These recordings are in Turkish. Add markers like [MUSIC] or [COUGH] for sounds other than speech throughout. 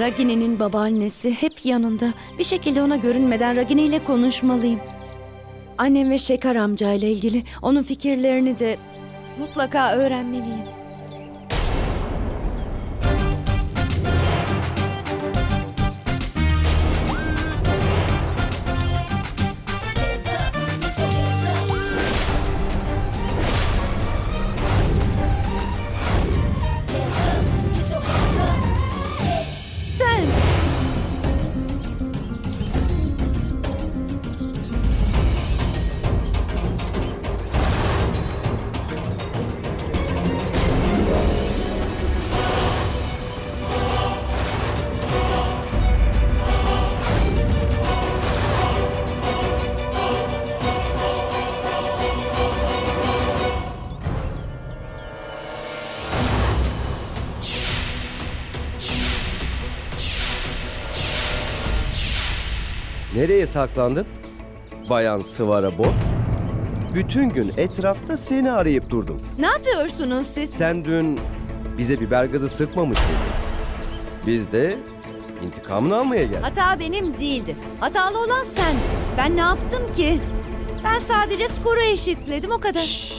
Ragini'nin babaannesi hep yanında. Bir şekilde ona görünmeden Ragini ile konuşmalıyım. Annem ve Şeker amcayla ilgili onun fikirlerini de mutlaka öğrenmeliyim. Nereye saklandın? Bayan Sıvara Boz. Bütün gün etrafta seni arayıp durdum. ne yapıyorsunuz siz? Sen dün bize biber gazı sıkmamış mıydın? Biz de intikamını almaya geldik. Hata benim değildi. Hatalı olan sen. Ben ne yaptım ki? Ben sadece skoru eşitledim o kadar.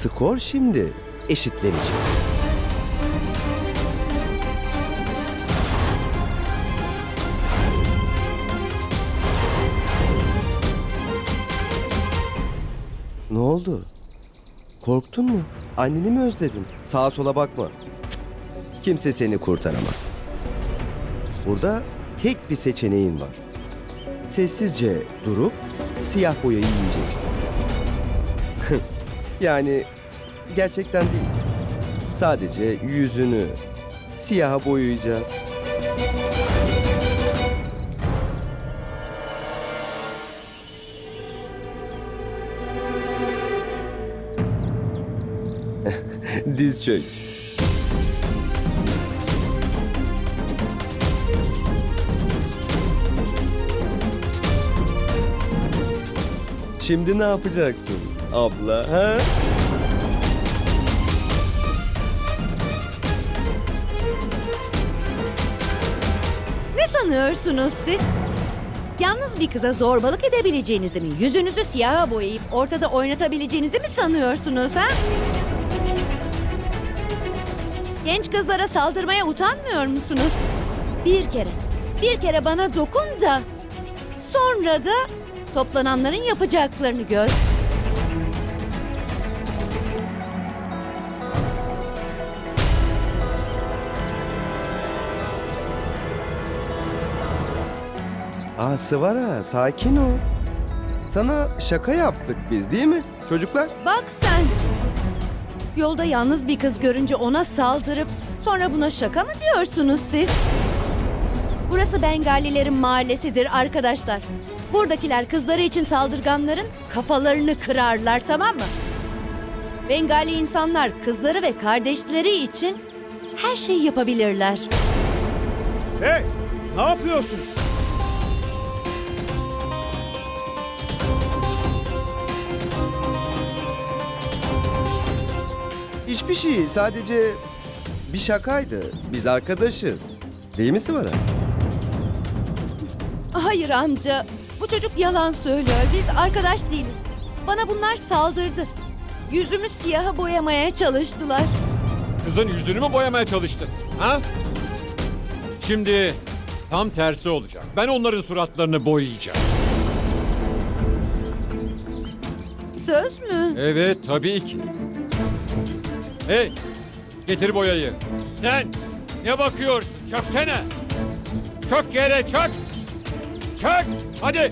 Skor şimdi eşitlenecek. Ne oldu? Korktun mu? Anneni mi özledin? Sağa sola bakma. Kimse seni kurtaramaz. Burada tek bir seçeneğin var. Sessizce durup siyah boyayı yiyeceksin. [LAUGHS] yani gerçekten değil. Sadece yüzünü siyaha boyayacağız. [LAUGHS] Diz çök. Şimdi ne yapacaksın abla ha? Ne sanıyorsunuz siz? Yalnız bir kıza zorbalık edebileceğinizi mi, yüzünüzü siyaha boyayıp ortada oynatabileceğinizi mi sanıyorsunuz ha? Genç kızlara saldırmaya utanmıyor musunuz? Bir kere, bir kere bana dokun da sonra da toplananların yapacaklarını gör. Aa Sıvara sakin ol. Sana şaka yaptık biz değil mi çocuklar? Bak sen. Yolda yalnız bir kız görünce ona saldırıp sonra buna şaka mı diyorsunuz siz? Burası Bengalilerin mahallesidir arkadaşlar. Buradakiler kızları için saldırganların kafalarını kırarlar tamam mı? Bengali insanlar kızları ve kardeşleri için her şeyi yapabilirler. Hey! Ne yapıyorsun? Hiçbir şey sadece bir şakaydı. Biz arkadaşız. Değil mi Sıvara? Hayır amca, bu çocuk yalan söylüyor. Biz arkadaş değiliz. Bana bunlar saldırdı. Yüzümü siyaha boyamaya çalıştılar. Kızın yüzünü mü boyamaya çalıştınız? Ha? Şimdi tam tersi olacak. Ben onların suratlarını boyayacağım. Söz mü? Evet, tabii ki. Hey! Getir boyayı. Sen ne bakıyorsun? Çöksene. Çök yere çök. Çök. Hadi.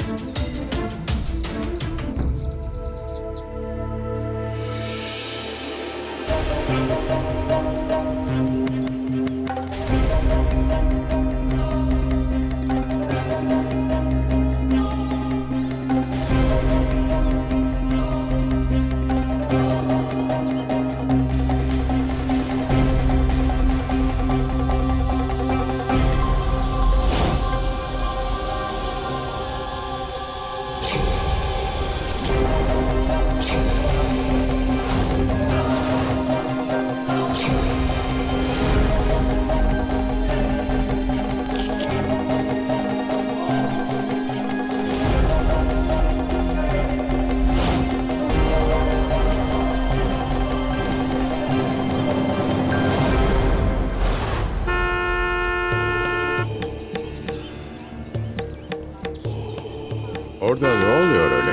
Orada ne oluyor öyle?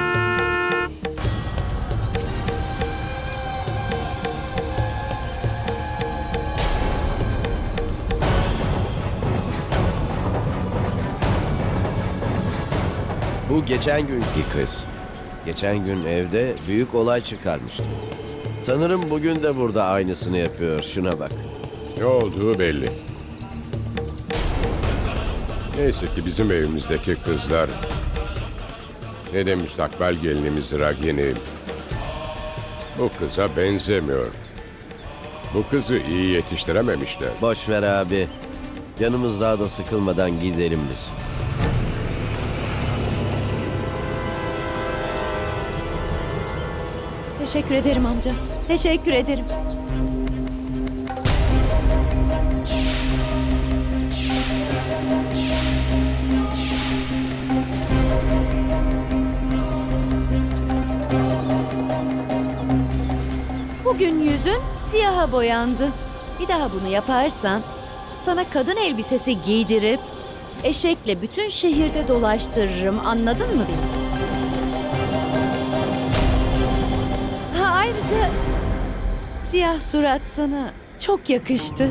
Bu geçen günkü kız. Geçen gün evde büyük olay çıkarmıştı. Sanırım bugün de burada aynısını yapıyor. Şuna bak. Ne olduğu belli. Neyse ki bizim evimizdeki kızlar ne de müstakbel gelinimiz Ragini bu kıza benzemiyor. Bu kızı iyi yetiştirememişler. Boş ver abi. Yanımız daha da sıkılmadan gidelim biz. Teşekkür ederim amca. Teşekkür ederim. Bugün yüzün siyaha boyandı. Bir daha bunu yaparsan sana kadın elbisesi giydirip eşekle bütün şehirde dolaştırırım. Anladın mı beni? Ha ayrıca siyah surat sana çok yakıştı.